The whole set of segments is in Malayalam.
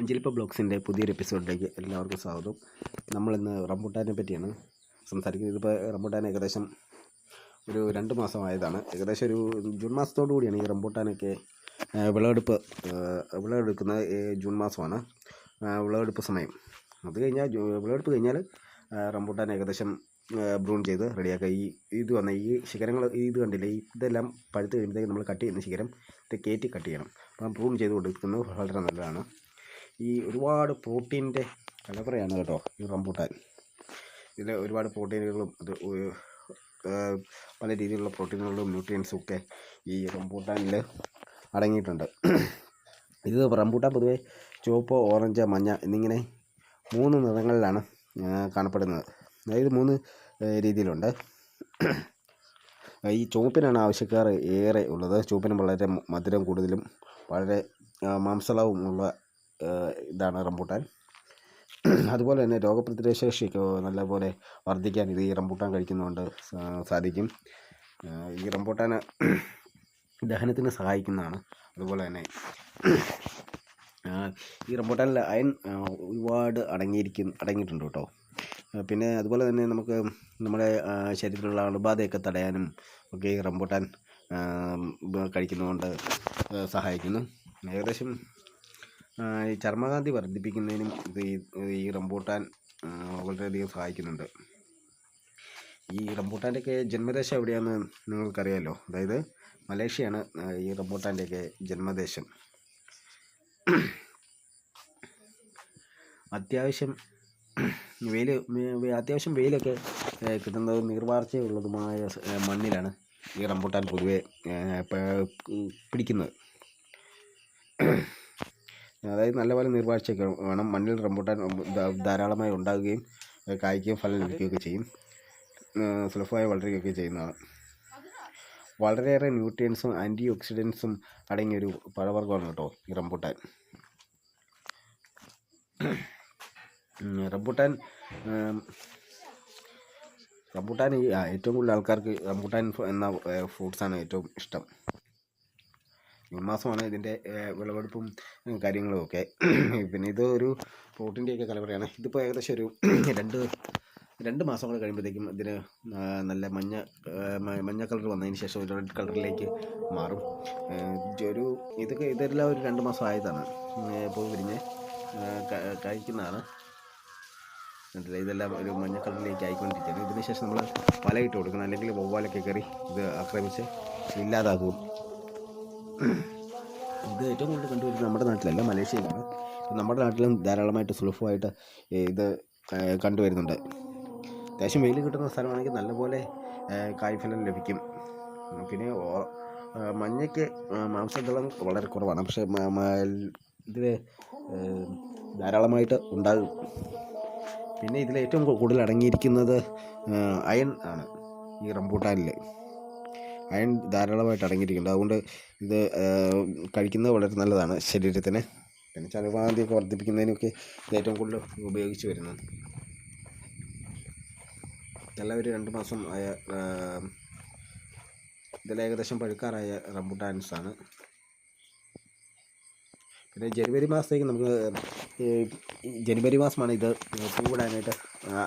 അഞ്ചലിപ്പ ബ്ലോഗ്സിന്റെ പുതിയൊരു എപ്പിസോഡിലേക്ക് എല്ലാവർക്കും സ്വാഗതം. നമ്മളിന്ന് റംബുട്ടാനെ പറ്റിയാണ് സംസാരിക്കുന്നത്. ഇതിപ്പോൾ റംബുട്ടാൻ ഏകദേശം ഒരു രണ്ട് മാസമായതാണ്. ഏകദേശം ഒരു ജൂൺ മാസത്തോടു കൂടിയാണ് ഈ റംബുട്ടാനൊക്കെ വിളവെടുപ്പ് വിളവെടുക്കുന്ന ജൂൺ മാസമാണ് വിളവെടുപ്പ് സമയം. അത് കഴിഞ്ഞാൽ വിളവെടുപ്പ് കഴിഞ്ഞാൽ റംബൂട്ടാൻ ഏകദേശം ബ്രൂൺ ചെയ്ത് റെഡിയാക്കുക. ഈ ഇത് വന്ന ഈ ശിഖരങ്ങൾ ഇത് കണ്ടില്ലേ? ഇതെല്ലാം പഴുത്ത് കഴിയുമ്പോഴത്തേക്ക് നമ്മൾ കട്ട് ചെയ്യുന്ന ശിഖരം ഇത് കയറ്റി കട്ട് ചെയ്യണം. അപ്പം ബ്രൂൺ ചെയ്ത് കൊടുക്കുന്നത് വളരെ നല്ലതാണ്. ഈ ഒരുപാട് പ്രോട്ടീന്റെ കലവറയാണ് കേട്ടോ ഈ റംബൂട്ടാൻ. ഇതിൽ ഒരുപാട് പ്രോട്ടീനുകളും അത് പല രീതിയിലുള്ള പ്രോട്ടീനുകളും ന്യൂട്രിയൻസും ഒക്കെ ഈ റംബൂട്ടാനിൽ അടങ്ങിയിട്ടുണ്ട്. ഇത് റംബൂട്ടാൻ പൊതുവേ ചുവപ്പ് ഓറഞ്ച് മഞ്ഞ എന്നിങ്ങനെ മൂന്ന് നിറങ്ങളിലാണ് കാണപ്പെടുന്നത്. അതായത് മൂന്ന് രീതിയിലുണ്ട്. ഈ ചുവപ്പിനാണ് ആവശ്യക്കാർ ഏറെ ഉള്ളത്. ചുവപ്പിന് വളരെ മധുരം കൂടുതലും വളരെ മാംസളവും ഉള്ള ഇതാണ് റംബൂട്ടാൻ. അതുപോലെ തന്നെ രോഗപ്രതിരോധ ശേഷി നല്ലപോലെ വർദ്ധിക്കാൻ ഇത് ഈ റംബൂട്ടാൻ കഴിക്കുന്നതുകൊണ്ട് സാധിക്കും. ഈ റംബൂട്ടാൻ ദഹനത്തിന് സഹായിക്കുന്നതാണ്. അതുപോലെ തന്നെ ഈ റംബൂട്ടാനിൽ അയൺ ഒരുപാട് അടങ്ങിയിരിക്കും അടങ്ങിയിട്ടുണ്ട് കേട്ടോ. പിന്നെ അതുപോലെ തന്നെ നമുക്ക് നമ്മുടെ ശരീരത്തിലുള്ള അണുബാധയൊക്കെ തടയാനും ഒക്കെ ഈ റംബൂട്ടാൻ കഴിക്കുന്നതുകൊണ്ട് സഹായിക്കുന്നു. ഏകദേശം ചർമ്മകാന്തി വർദ്ധിപ്പിക്കുന്നതിനും ഇത് ഈ- റംബൂട്ടാൻ വളരെയധികം സഹായിക്കുന്നുണ്ട്. ഈ റംബൂട്ടാന്റെയൊക്കെ ജന്മദേശം എവിടെയാണെന്ന് നിങ്ങൾക്കറിയാമല്ലോ അതായത് മലേഷ്യയാണ് ഈ റംബൂട്ടാന്റെയൊക്കെ ജന്മദേശം. അത്യാവശ്യം വെയിൽ അത്യാവശ്യം വെയിലൊക്കെ കിട്ടുന്നത് നീർവാർച്ചയുള്ളതുമായ മണ്ണിലാണ് ഈ റംബൂട്ടാൻ പൊതുവെ പിടിക്കുന്നത്. അതായത് നല്ലപോലെ നീർവാഴ്ചയൊക്കെ വേണം. മണ്ണിൽ റംബൂട്ടാൻ ധാരാളമായി ഉണ്ടാകുകയും കായ്ക്കുകയും ഫലം ലഭിക്കുകയൊക്കെ ചെയ്യും. സുലഭമായി വളരുകയൊക്കെ ചെയ്യുന്നതാണ്. വളരെയേറെ ന്യൂട്രിയൻസും ആന്റി ഓക്സിഡൻസും അടങ്ങിയൊരു പഴവർഗമാണ് കേട്ടോ ഈ റംബൂട്ടാൻ. റംബൂട്ടാൻ റംബൂട്ടാൻ ഏറ്റവും കൂടുതൽ ആൾക്കാർക്ക് റംബൂട്ടാൻ എന്ന ഫ്രൂട്ട്സാണ് ഏറ്റവും ഇഷ്ടം. ഈ മാസമാണ് ഇതിന്റെ വിളവെടുപ്പും കാര്യങ്ങളും ഒക്കെ. പിന്നെ ഇത് ഒരു പ്രോട്ടീന്റെയൊക്കെ കലവറയാണ്. ഇതിപ്പോൾ ഏകദേശം ഒരു രണ്ട് രണ്ട് മാസം കൂടെ കഴിയുമ്പോഴത്തേക്കും ഇതിന് നല്ല മഞ്ഞ മഞ്ഞ കളർ വന്നതിന് ശേഷം ഒരു റെഡ് കളറിലേക്ക് മാറും. ഒരു ഇതൊക്കെ ഇതെല്ലാം ഒരു രണ്ട് മാസം ആയതാണ്. ഇപ്പോൾ വിരിഞ്ഞ് കഴിക്കുന്നതാണ്. ഇതെല്ലാം ഒരു മഞ്ഞ കളറിലേക്ക് ആയിക്കൊണ്ടിരിക്കുകയാണ്. ഇതിന് ശേഷം നമ്മൾ വലയിട്ട് കൊടുക്കണം. അല്ലെങ്കിൽ വവ്വാലൊക്കെ കയറി ഇത് ആക്രമിച്ച് ഇല്ലാതാക്കും. ഇത് ഏറ്റവും കൂടുതൽ കണ്ടുവരുന്നത് നമ്മുടെ നാട്ടിലല്ല മലേഷ്യയിലാണ്. നമ്മുടെ നാട്ടിലും ധാരാളമായിട്ട് സുലഭമായിട്ട് ഇത് കണ്ടുവരുന്നുണ്ട്. അത്യാവശ്യം വെയിൽ കിട്ടുന്ന സ്ഥലമാണെങ്കിൽ നല്ലപോലെ കായ്ഫലം ലഭിക്കും. പിന്നെ മഞ്ഞയ്ക്ക് മാംസദളം വളരെ കുറവാണ്. പക്ഷേ ഇതിൽ ധാരാളമായിട്ട് ഉണ്ടാകും. പിന്നെ ഇതിൽ ഏറ്റവും കൂടുതൽ അടങ്ങിയിരിക്കുന്നത് അയൺ ആണ് ഈ റംബൂട്ടാനിൽ അയൺ ധാരാളമായിട്ട് അടങ്ങിയിരിക്കുന്നുണ്ട്. അതുകൊണ്ട് ഇത് കഴിക്കുന്നത് വളരെ നല്ലതാണ് ശരീരത്തിന്. പിന്നെ ചർവാന്തിയൊക്കെ വർദ്ധിപ്പിക്കുന്നതിനൊക്കെ ഏറ്റവും കൂടുതൽ ഉപയോഗിച്ച് വരുന്നത് നല്ല ഒരു രണ്ട് മാസം ആയ ഇതിൽ ഏകദേശം പഴുക്കാറായ റംബുട്ടാൻസാണ് പിന്നെ ജനുവരി മാസത്തേക്ക് നമുക്ക് ജനുവരി മാസമാണ് ഇത് പൂവിടാനായിട്ട്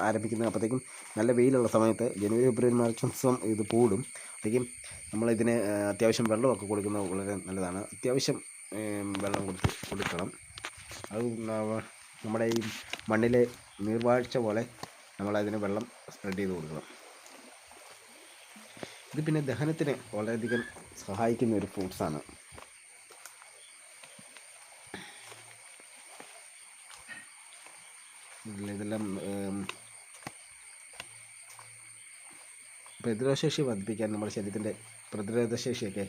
ആരംഭിക്കുന്നത്. അപ്പോഴത്തേക്കും നല്ല വെയിലുള്ള സമയത്ത് ജനുവരി ഫെബ്രുവരി മാർച്ച് മാസം ഇത് പൂടും അപ്പോഴത്തേക്കും നമ്മളിതിന് അത്യാവശ്യം വെള്ളമൊക്കെ കൊടുക്കുന്നത് വളരെ നല്ലതാണ്. അത്യാവശ്യം വെള്ളം കൊടുത്ത് കൊടുക്കണം. അത് നമ്മുടെ ഈ മണ്ണിലെ നീർവാഴ്ച പോലെ നമ്മളതിന് വെള്ളം സ്പ്രെഡ് ചെയ്ത് കൊടുക്കണം. ഇത് പിന്നെ ദഹനത്തിന് വളരെയധികം സഹായിക്കുന്ന ഒരു ഫ്രൂട്ട്സാണ് ഇതിൽ ഇതെല്ലാം പ്രതിരോധശേഷി വർദ്ധിപ്പിക്കാൻ നമ്മുടെ ശരീരത്തിന്റെ പ്രതിരോധശേഷിയൊക്കെ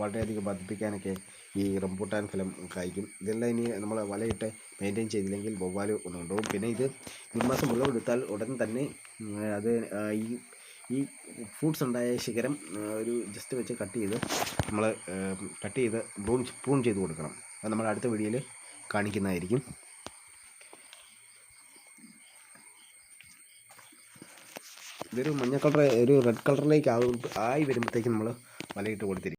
വളരെയധികം വർദ്ധിപ്പിക്കാനൊക്കെ ഈ റംബൂട്ടാൻ ഫലം കായ്ക്കും. ഇതെല്ലാം ഇനി നമ്മൾ വലയിട്ട് മെയിന്റെയിൻ ചെയ്തില്ലെങ്കിൽ വവ്വാൽ കൊണ്ടുപോകും. പിന്നെ ഇത് ഒരു മാസം വിളവെടുത്താൽ ഉടൻ തന്നെ അത് ഈ ഈ ഫ്രൂട്ട്സ് ഉണ്ടായ ശിഖരം ഒരു ജസ്റ്റ് വെച്ച് കട്ട് ചെയ്ത് നമ്മൾ കട്ട് ചെയ്ത് ബ്രൂൺ പ്രൂൺ ചെയ്ത് കൊടുക്കണം. അത് നമ്മൾ അടുത്ത വീഡിയോയിൽ കാണിക്കുന്നതായിരിക്കും. ഇതൊരു മഞ്ഞ കളർ ഒരു റെഡ് കളറിലേക്ക് ആയി വരുമ്പോഴത്തേക്കും നമ്മൾ വലയിട്ട് കൊടുത്തിരിക്കും.